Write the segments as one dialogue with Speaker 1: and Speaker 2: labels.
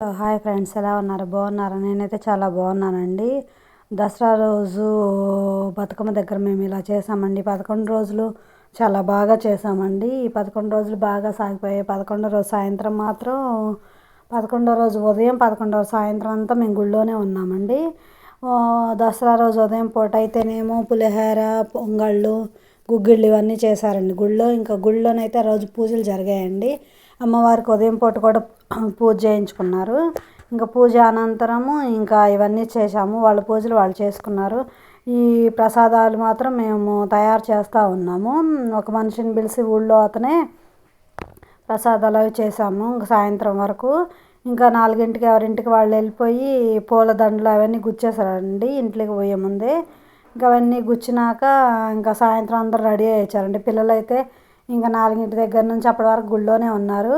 Speaker 1: Hi friends ఎలా ఉన్నారు? బాగున్నారా? నేనైతే చాలా బాగున్నానండి. దసరా రోజు బతుకమ్మ దగ్గర మేము ఇలా చేసామండి. పదకొండు రోజులు చాలా బాగా చేసామండి. ఈ పదకొండు రోజులు బాగా సాగిపోయాయి. పదకొండో రోజు సాయంత్రం మాత్రం పదకొండో రోజు ఉదయం పదకొండవ సాయంత్రం అంతా మేము గుళ్ళోనే ఉన్నామండి. దసరా రోజు ఉదయం పూట అయితేనేమో పులిహోర పొంగళ్ళు గుగ్గిళ్ళు ఇవన్నీ చేశారండి గుళ్ళో. ఇంకా గుళ్ళోనైతే రోజు పూజలు జరిగాయండి. అమ్మవారికి ఉదయం పూట కూడా పూజ చేయించుకున్నారు. ఇంకా పూజ అనంతరము ఇంకా ఇవన్నీ చేసాము వాళ్ళ పూజలు వాళ్ళు చేసుకున్నారు. ఈ ప్రసాదాలు మాత్రం మేము తయారు చేస్తూ ఉన్నాము. ఒక మనిషిని పిలిచి ఊళ్ళో అతనే ప్రసాదాలు అవి చేసాము ఇంకా సాయంత్రం వరకు ఇంకా నాలుగింటికి ఎవరింటికి వాళ్ళు వెళ్ళిపోయి పూలదండలు అవన్నీ గుచ్చేసారండి ఇంట్లోకి పోయే ముందే. ఇంకా అవన్నీ గుచ్చినాక ఇంకా సాయంత్రం అందరూ రెడీ అయ్యారండి. పిల్లలైతే ఇంకా నాలుగింటి దగ్గర నుంచి అప్పటి వరకు గుళ్ళోనే ఉన్నారు.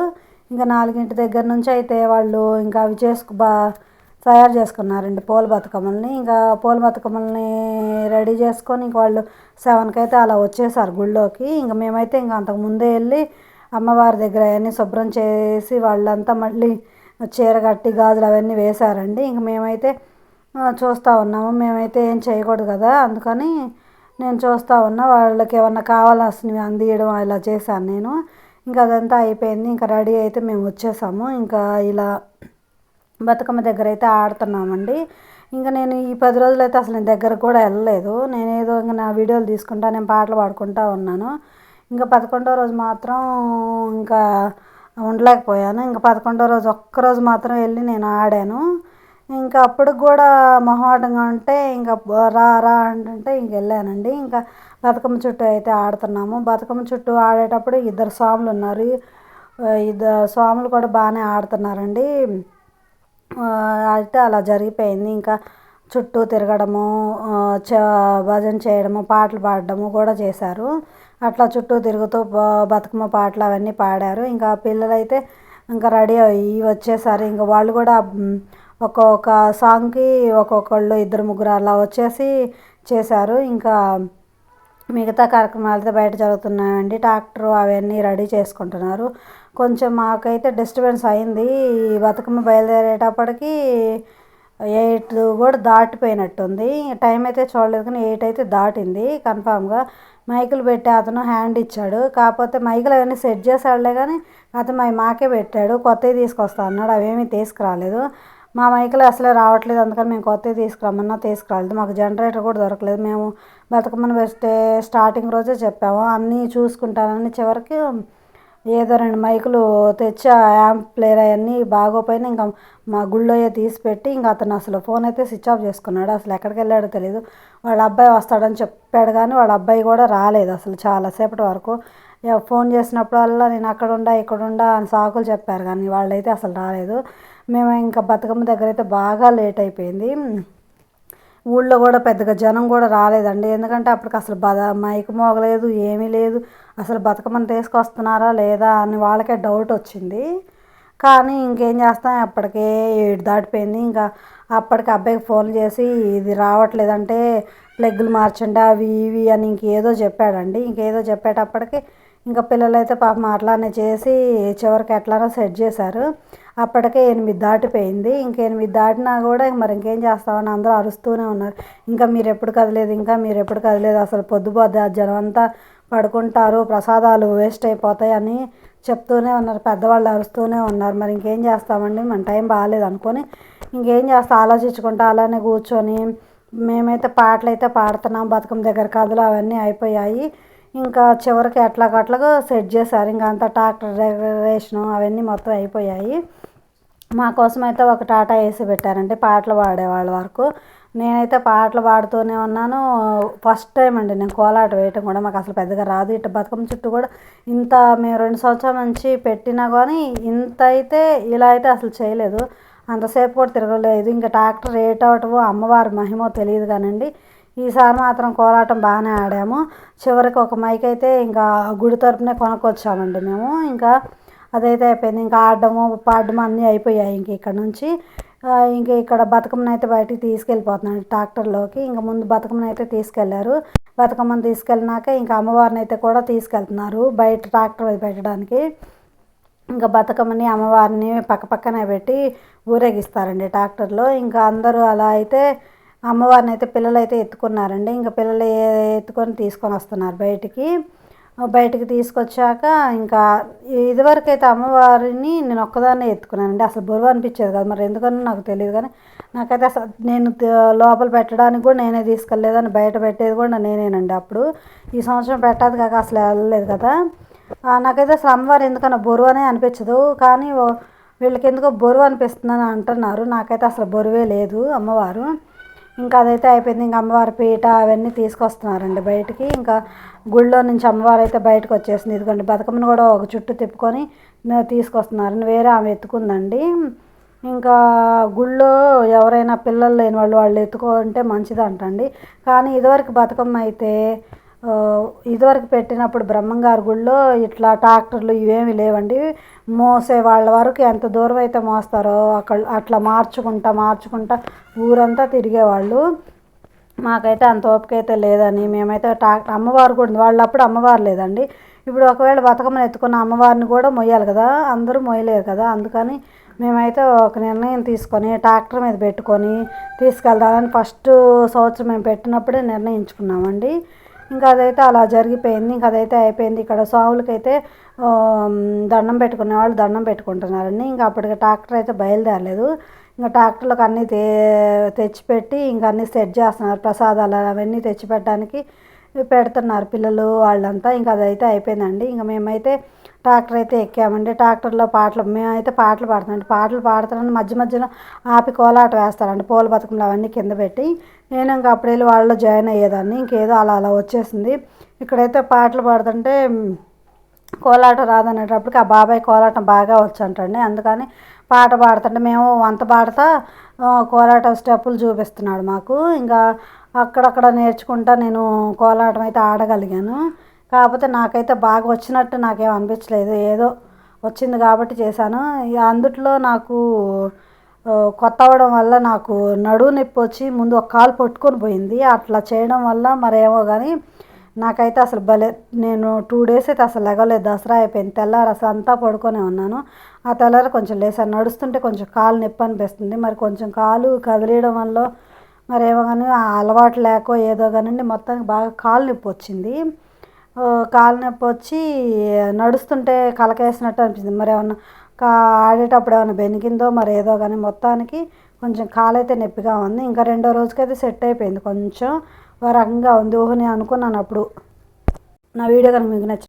Speaker 1: ఇంకా నాలుగింటి దగ్గర నుంచి అయితే వాళ్ళు ఇంకా అవి చేసుకు బా తయారు చేసుకున్నారండి పూల బతుకమ్మల్ని. ఇంకా పూల బతుకమ్మల్ని రెడీ చేసుకొని ఇంక వాళ్ళు సెవెన్కి అయితే అలా వచ్చేసారు గుళ్ళోకి. ఇంక మేమైతే ఇంకా అంతకు ముందే వెళ్ళి అమ్మవారి దగ్గర అవన్నీ శుభ్రం చేసి వాళ్ళంతా మళ్ళీ చీర కట్టి గాజులు అవన్నీ వేశారండి. ఇంక మేమైతే చూస్తూ ఉన్నాము. మేమైతే ఏం చేయకూడదు కదా అందుకని నేను చూస్తూ ఉన్నా వాళ్ళకి ఏమన్నా కావాల్సినవి అందియడం ఇలా చేశాను నేను. ఇంకా అదంతా అయిపోయింది. ఇంకా రెడీ అయితే మేము వచ్చేసాము. ఇంకా ఇలా బతుకమ్మ దగ్గర అయితే ఆడుతున్నామండి. ఇంకా నేను ఈ పది రోజులు అయితే అసలు నేను దగ్గర కూడా వెళ్ళలేదు. నేను ఏదో ఇంకా నా వీడియోలు తీసుకుంటా నేను పాటలు పాడుకుంటా ఉన్నాను. ఇంకా పదకొండో రోజు మాత్రం ఇంకా ఉండలేకపోయాను. ఇంకా పదకొండో రోజు ఒక్కరోజు మాత్రం వెళ్ళి నేను ఆడాను. ఇంకా అప్పటికి కూడా మొహమాటంగా ఉంటే ఇంకా రా రా అంటుంటే ఇంక వెళ్ళానండి. ఇంకా బతుకమ్మ చుట్టూ అయితే ఆడుతున్నాము. బతుకమ్మ చుట్టూ ఆడేటప్పుడు ఇద్దరు స్వాములు ఉన్నారు. ఇద్దరు స్వాములు కూడా బాగానే ఆడుతున్నారండి. అయితే అలా జరిగిపోయింది. ఇంకా చుట్టూ తిరగడము చ భజన చేయడము పాటలు పాడడము కూడా చేశారు. అట్లా చుట్టూ తిరుగుతూ బతుకమ్మ పాటలు అవన్నీ పాడారు. ఇంకా పిల్లలైతే ఇంకా రెడీ అయ్యి వచ్చేసారు. ఇంకా వాళ్ళు కూడా ఒక్కొక్క సాంగ్కి ఒక్కొక్కళ్ళు ఇద్దరు ముగ్గురు అలా వచ్చేసి చేశారు. ఇంకా మిగతా కార్యక్రమాలు అయితే బయట జరుగుతున్నాయండి. ట్రాక్టర్ అవన్నీ రెడీ చేసుకుంటున్నారు. కొంచెం మాకైతే డిస్టర్బెన్స్ అయింది. ఈ బతుకమ్మ బయలుదేరేటప్పటికి ఎయిట్ కూడా దాటిపోయినట్టుంది. టైం అయితే చూడలేదు కానీ ఎయిట్ అయితే దాటింది కన్ఫామ్గా. మైకులు పెట్టి అతను హ్యాండ్ ఇచ్చాడు. కాకపోతే మైకులు అవన్నీ సెట్ చేసాడులే కానీ అతను అవి మాకే పెట్టాడు. కొత్తవి తీసుకొస్తా అన్నాడు. అవేమీ తీసుకురాలేదు. మా మైకులు అసలే రావట్లేదు. అందుకని మేము కొత్తవి తీసుకురమ్మన్నా తీసుకురాలేదు. మాకు జనరేటర్ కూడా దొరకలేదు. మేము బతుకమ్మను వేస్తే స్టార్టింగ్ రోజే చెప్పాము. అన్నీ చూసుకుంటానని చివరికి ఏదో రెండు మైకులు తెచ్చి యాంప్ ప్లేయర్ అవన్నీ బాగోపోయినా ఇంకా మా గుళ్ళోయే తీసి పెట్టి ఇంకా అతను అసలు ఫోన్ అయితే స్విచ్ ఆఫ్ చేసుకున్నాడు. అసలు ఎక్కడికి వెళ్ళాడో తెలియదు వాళ్ళ అబ్బాయి వస్తాడని చెప్పాడు కానీ వాళ్ళ అబ్బాయి కూడా రాలేదు అసలు చాలాసేపటి వరకు. ఫోన్ చేసినప్పుడల్లా నేను అక్కడ ఉండా ఇక్కడ ఉండా అని సాకులు చెప్పారు కానీ వాళ్ళైతే అసలు రాలేదు. మేము ఇంకా బతుకమ్మ దగ్గర అయితే బాగా లేట్ అయిపోయింది. ఊళ్ళో కూడా పెద్దగా జనం కూడా రాలేదండి. ఎందుకంటే అప్పటికి అసలు బద మైక్ మోగలేదు ఏమీ లేదు. అసలు బతుకమ్మని తీసుకొస్తున్నారా లేదా అని వాళ్ళకే డౌట్ వచ్చింది. కానీ ఇంకేం చేస్తాం అప్పటికే ఏడు దాటిపోయింది. ఇంకా అప్పటికి అబ్బాయికి ఫోన్ చేసి ఇది రావట్లేదంటే ప్లగ్గులు మార్చండి అవి ఇవి అని ఇంకేదో చెప్పాడండి. ఇంకేదో చెప్పేటప్పటికి ఇంకా పిల్లలైతే పాపం అట్లానే చేసి చివరికి ఎట్లానో సెట్ చేశారు. అప్పటికే ఎనిమిది దాటిపోయింది. ఇంకా ఎనిమిది దాటినా కూడా మరి ఇంకేం చేస్తామని అందరూ అరుస్తూనే ఉన్నారు. ఇంకా మీరు ఎప్పుడు కదలేదు ఇంకా మీరు ఎప్పుడు కదలేదు అసలు పొద్దుపోద్ది జనం అంతా పడుకుంటారు ప్రసాదాలు వేస్ట్ అయిపోతాయి అని చెప్తూనే ఉన్నారు. పెద్దవాళ్ళు అరుస్తూనే ఉన్నారు. మరి ఇంకేం చేస్తామండి? మన టైం బాగాలేదు అనుకొని ఇంకేం చేస్తా ఆలోచించుకుంటా అలానే కూర్చొని మేమైతే పాటలు అయితే పాడుతున్నాం. బతుకమ్మ దగ్గర కథలు అవన్నీ అయిపోయాయి. ఇంకా చివరికి ఎట్లాగట్లాగా సెట్ చేశారు. ఇంకా అంతా ట్రాక్టర్ డెకరేషన్ అవన్నీ మొత్తం అయిపోయాయి. మా కోసం అయితే ఒక టాటా ఏసీ పెట్టారంటే పాటలు పాడేవాళ్ళ వరకు. నేనైతే పాటలు పాడుతూనే ఉన్నాను. ఫస్ట్ టైం అండి నేను కోలాట వేయటం కూడా మాకు అసలు పెద్దగా రాదు. ఇటు బతుకమ్మ చుట్టూ కూడా ఇంత మేము రెండు సంవత్సరాల నుంచి పెట్టినా కానీ ఇంత అయితే ఇలా అయితే అసలు చేయలేదు. అంతసేపు కూడా తిరగలేదు. ఇంకా ట్రాక్టర్ రేట్ అవటం అమ్మవారి మహిమో తెలియదు కానండి. ఈసారి మాత్రం కోలాటం బాగానే ఆడాము. చివరికి ఒక మైక్ అయితే ఇంకా గుడి తరపునే కొనుక్కొచ్చామండి మేము. ఇంకా అదైతే అయిపోయింది. ఇంకా ఆడడము పాడడం అన్నీ అయిపోయాయి ఇంక ఇక్కడ నుంచి. ఇంక ఇక్కడ బతుకమ్మను అయితే బయటికి తీసుకెళ్ళిపోతున్నాడు ట్రాక్టర్లోకి. ఇంకా ముందు బతుకమ్మను అయితే తీసుకెళ్ళారు. బతుకమ్మను తీసుకెళ్ళినాక ఇంకా అమ్మవారిని అయితే కూడా తీసుకెళ్తున్నారు బయట ట్రాక్టర్ పెట్టడానికి. ఇంకా బతుకమ్మని అమ్మవారిని పక్క పక్కనే పెట్టి ఊరేగిస్తారండి ట్రాక్టర్లో. ఇంకా అందరూ అలా అయితే అమ్మవారిని అయితే పిల్లలు అయితే ఎత్తుకున్నారండి. ఇంకా పిల్లలు ఎత్తుకొని తీసుకొని వస్తున్నారు బయటికి. బయటికి తీసుకొచ్చాక ఇంకా ఇదివరకు అయితే అమ్మవారిని నేను ఒక్కదాన్నే ఎత్తుకున్నానండి. అసలు బరువు అనిపించేది కాదు మరి ఎందుకని నాకు తెలియదు కానీ నాకైతే అసలు నేను లోపల పెట్టడానికి కూడా నేనే తీసుకెళ్ళలేదని బయట పెట్టేది కూడా నేనేనండి అప్పుడు. ఈ సంవత్సరం పెట్టదు కాక అసలు వెళ్ళలేదు కదా. నాకైతే అసలు అమ్మవారు ఎందుకన్నా బరువు అనే అనిపించదు. కానీ వీళ్ళకి ఎందుకో బరువు అనిపిస్తుందని అంటున్నారు. నాకైతే అసలు బరువే లేదు అమ్మవారు. ఇంకా అదైతే అయిపోయింది. ఇంకా అమ్మవారి పీట అవన్నీ తీసుకొస్తున్నారండి బయటికి. ఇంకా గుళ్ళో నుంచి అమ్మవారు అయితే బయటకు వచ్చేసింది. ఇదిగోండి బతుకమ్మను కూడా ఒక చుట్టూ తిప్పుకొని న- తీసుకొస్తున్నారు. వేరే ఆమె ఎత్తుకుందండి. ఇంకా గుళ్ళో ఎవరైనా పిల్లలు లేని వాళ్ళు వాళ్ళు ఎత్తుకుంటే మంచిది అంటండి కానీ ఇదివరకు బతుకమ్మ అయితే ఇదివరకు పెట్టినప్పుడు బ్రహ్మంగారి గుళ్ళో ఇట్లా ట్రాక్టర్లు ఇవేమి లేవండి. మోసే వాళ్ళ వరకు ఎంత దూరం అయితే మోస్తారో అక్కడ అట్లా మార్చుకుంటా మార్చుకుంటా ఊరంతా తిరిగేవాళ్ళు. మాకైతే అంత ఓపిక అయితే లేదని మేమైతే ట్రాక్టర్ అమ్మవారు కూడా వాళ్ళప్పుడు అమ్మవారు లేదండి. ఇప్పుడు ఒకవేళ బతుకమ్మను ఎత్తుకున్న అమ్మవారిని కూడా మొయ్యాలి కదా. అందరూ మొయ్యలేరు కదా. అందుకని మేమైతే ఒక నిర్ణయం తీసుకొని ట్రాక్టర్ మీద పెట్టుకొని తీసుకెళ్దామని ఫస్ట్ సంవత్సరం మేము పెట్టినప్పుడే నిర్ణయించుకున్నామండి. ఇంకా అదైతే అలా జరిగిపోయింది. ఇంకా అదైతే అయిపోయింది. ఇక్కడ సావులకైతే దండం పెట్టుకునే వాళ్ళు దండం పెట్టుకుంటున్నారండి ఇంకా అప్పటికి ట్రాక్టర్ అయితే బయలుదేరలేదు. ఇంకా ట్రాక్టర్లకు అన్నీ తె తెచ్చిపెట్టి ఇంకా అన్నీ సెట్ చేస్తున్నారు. ప్రసాదాలు అవన్నీ తెచ్చిపెట్టడానికి పెడుతున్నారు పిల్లలు వాళ్ళంతా. ఇంకా అదైతే అయిపోయిందండి. ఇంకా మేమైతే ట్రాక్టర్ అయితే ఎక్కామండి. ట్రాక్టర్లో పాటలు మేమైతే పాటలు పాడుతామండి పాటలు పాడుతున్నాను మధ్య మధ్యలో ఆపి కోలాట వేస్తారండి. పూల బతుకులు అవన్నీ కింద పెట్టి నేను ఇంకా అప్పుడు వెళ్ళి వాళ్ళలో జాయిన్ అయ్యేదాన్ని. ఇంకేదో అలా అలా వచ్చేసింది. ఇక్కడైతే పాటలు పాడుతుంటే కోలాట రాదనేటప్పటికి ఆ బాబాయ్ కోలాటం బాగా వచ్చంటండి. అందుకని పాట పాడుతుంటే మేము అంత పాడతా కోలాట కోలాటం స్టెప్పులు చూపిస్తున్నాడు మాకు. ఇంకా అక్కడక్కడ నేర్చుకుంటా నేను కోలాటం అయితే ఆడగలిగాను. కాకపోతే నాకైతే బాగా వచ్చినట్టు నాకేం అనిపించలేదు. ఏదో వచ్చింది కాబట్టి చేశాను. అందుట్లో నాకు కొత్త అవడం వల్ల నాకు నడువు నొప్పి వచ్చి ముందు ఒక కాలు పట్టుకొని పోయింది. అట్లా చేయడం వల్ల మరేమో కానీ నాకైతే అసలు భలే నేను టూ డేస్ అయితే అసలు లెగలేదు. దసరా అయిపోయింది. తెల్లారి అసలు అంతా పడుకొనే ఉన్నాను. ఆ తెల్లారి కొంచెం లేసాను. నడుస్తుంటే కొంచెం కాలు నొప్పి అనిపిస్తుంది. మరి కొంచెం కాలు కదిలేయడం వల్ల మరేమో కానీ ఆ అలవాటు లేకో ఏదో కానివ్వండి మొత్తానికి బాగా కాలు నొప్పి వచ్చింది. కాలు నొప్పి వచ్చి నడుస్తుంటే కలకేసినట్టు అనిపించింది మరి ఏమన్నా కా ఆడేటప్పుడు ఏమైనా బెనికిందో మరి ఏదో కానీ మొత్తానికి కొంచెం కాలైతే నొప్పిగా ఉంది. ఇంకా రెండో రోజుకైతే సెట్ అయిపోయింది. కొంచెం ఓ రకంగా ఉంది ఊహని అనుకున్నాను అప్పుడు. నా వీడియో కనుక మీకు నచ్చింది